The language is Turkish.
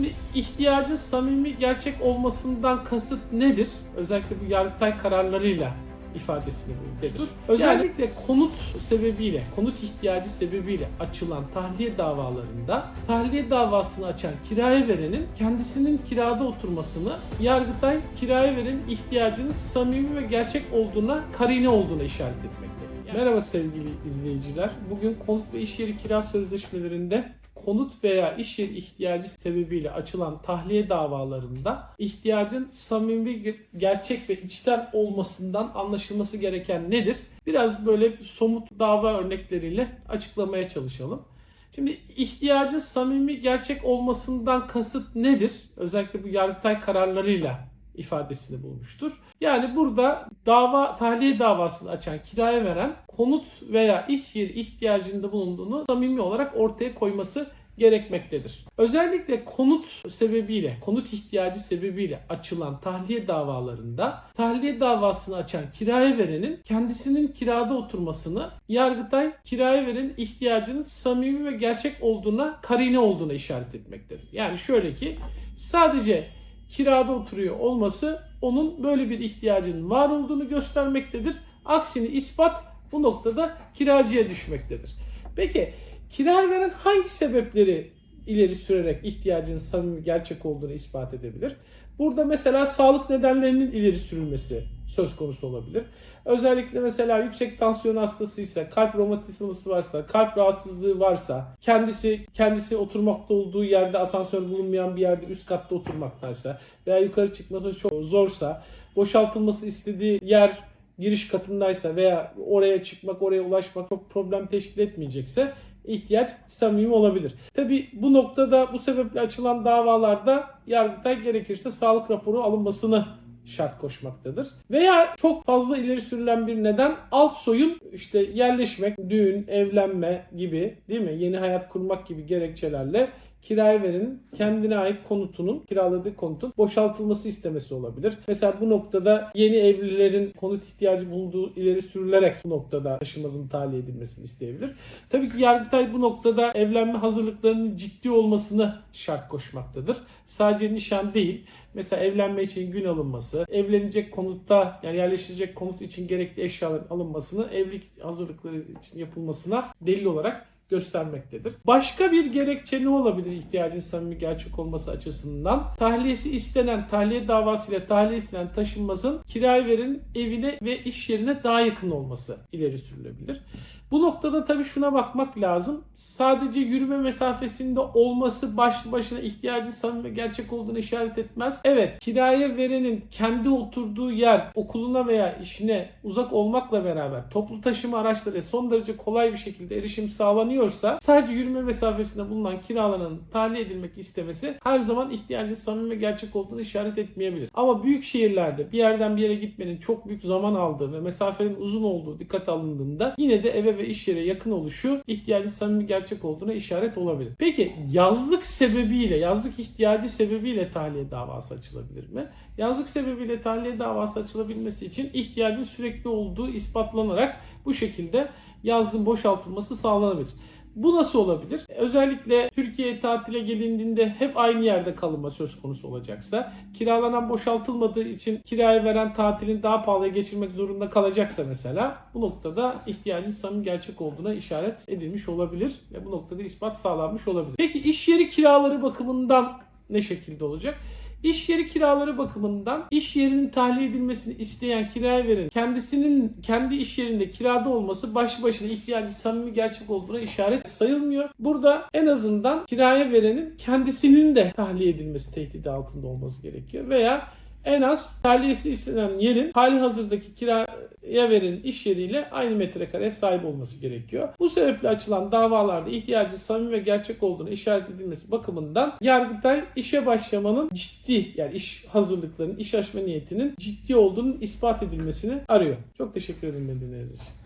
Şimdi ihtiyacın samimi gerçek olmasından kasıt nedir? Özellikle bu Yargıtay kararlarıyla ifadesini bulmuştur. Özellikle konut sebebiyle, konut ihtiyacı sebebiyle açılan tahliye davalarında tahliye davasını açan kiraya verenin kendisinin kirada oturmasını Yargıtay kiraya verenin ihtiyacının samimi ve gerçek olduğuna, karine olduğuna işaret etmektedir. Merhaba sevgili izleyiciler. Bugün konut ve iş yeri kira sözleşmelerinde konut veya iş yeri ihtiyacı sebebiyle açılan tahliye davalarında ihtiyacın samimi, gerçek ve içten olmasından anlaşılması gereken nedir? Biraz böyle somut dava örnekleriyle açıklamaya çalışalım. Şimdi ihtiyacın samimi, gerçek olmasından kasıt nedir? Özellikle bu Yargıtay kararlarıyla ifadesini bulmuştur. Yani burada dava tahliye davasını açan kiraya veren konut veya iş yeri ihtiyacında bulunduğunu samimi olarak ortaya koyması gerekmektedir. Özellikle konut sebebiyle, konut ihtiyacı sebebiyle açılan tahliye davalarında tahliye davasını açan kiraya verenin kendisinin kirada oturmasını Yargıtay kiraya verenin ihtiyacının samimi ve gerçek olduğuna, karine olduğuna işaret etmektedir. Yani şöyle ki sadece kirada oturuyor olması onun böyle bir ihtiyacının var olduğunu göstermektedir. Aksini ispat bu noktada kiracıya düşmektedir. Peki kiraya veren hangi sebepleri ileri sürerek ihtiyacının samimi gerçek olduğunu ispat edebilir? Burada mesela sağlık nedenlerinin ileri sürülmesi söz konusu olabilir. Özellikle mesela yüksek tansiyon hastasıysa, kalp romatizması varsa, kalp rahatsızlığı varsa, kendisi kendisi oturmakta olduğu yerde asansör bulunmayan bir yerde üst katta oturmaktaysa veya yukarı çıkması çok zorsa, boşaltılması istediği yer giriş katındaysa veya oraya çıkmak, oraya ulaşmak çok problem teşkil etmeyecekse ihtiyaç samimi olabilir. Tabi bu noktada bu sebeple açılan davalarda Yargıtay gerekirse sağlık raporu alınmasını şart koşmaktadır. Veya çok fazla ileri sürülen bir neden alt soyun işte yerleşmek, düğün, evlenme gibi değil mi? Yeni hayat kurmak gibi gerekçelerle kiraya kendine ait konutunun, kiraladığı konutun boşaltılması istemesi olabilir. Mesela bu noktada yeni evlilerin konut ihtiyacı bulunduğu ileri sürülerek bu noktada taşımazın tahliye edilmesini isteyebilir. Tabii ki Yargıtay bu noktada evlenme hazırlıklarının ciddi olmasını şart koşmaktadır. Sadece nişan değil, Mesela evlenme için gün alınması, evlenecek konutta yani yerleştirecek konut için gerekli eşyaların alınmasını evlilik hazırlıkları için yapılmasına delil olarak göstermektedir. Başka bir gerekçe ne olabilir ihtiyacın samimi gerçek olması açısından? Tahliyesi istenen, tahliye davasıyla tahliye istenen taşınmazın kiraya verenin evine ve iş yerine daha yakın olması ileri sürülebilir. Bu noktada tabii şuna bakmak lazım. Sadece yürüme mesafesinde olması başlı başına ihtiyacın samimi gerçek olduğunu işaret etmez. Evet kiraya verenin kendi oturduğu yer okuluna veya işine uzak olmakla beraber toplu taşıma araçları son derece kolay bir şekilde erişim sağlanıyorsa sadece yürüme mesafesinde bulunan kiralanın tahliye edilmek istemesi her zaman ihtiyacın samimi gerçek olduğunu işaret etmeyebilir. Ama büyük şehirlerde bir yerden bir yere gitmenin çok büyük zaman aldığı ve mesafenin uzun olduğu dikkat alındığında yine de eve ve iş yere yakın oluşu ihtiyacın samimi gerçek olduğuna işaret olabilir. Peki yazlık sebebiyle, yazlık ihtiyacı sebebiyle tahliye davası açılabilir mi? Yazlık sebebiyle tahliye davası açılabilmesi için ihtiyacın sürekli olduğu ispatlanarak bu şekilde yazlığın boşaltılması sağlanabilir. Bu nasıl olabilir? Özellikle Türkiye'ye tatile gelindiğinde hep aynı yerde kalınma söz konusu olacaksa, kiralanan boşaltılmadığı için kiraya veren tatilin daha pahalıya geçirmek zorunda kalacaksa mesela bu noktada ihtiyacın samimi gerçek olduğuna işaret edilmiş olabilir ve bu noktada ispat sağlanmış olabilir. Peki iş yeri kiraları bakımından ne şekilde olacak? İş yeri kiraları bakımından iş yerinin tahliye edilmesini isteyen kiraya veren kendisinin kendi iş yerinde kirada olması başlı başına ihtiyacı samimi gerçek olduğuna işaret sayılmıyor. Burada en azından kiraya verenin kendisinin de tahliye edilmesi tehdidi altında olması gerekiyor veya en az tahliyesi istenen yerin hali hazırdaki kiraya verenin iş yeriyle aynı metrekareye sahip olması gerekiyor. Bu sebeple açılan davalarda ihtiyacın samimi ve gerçek olduğunu işaret edilmesi bakımından Yargıtay işe başlamanın ciddi yani iş hazırlıklarının, iş açma niyetinin ciddi olduğunun ispat edilmesini arıyor. Çok teşekkür ederim dinlediğiniz için.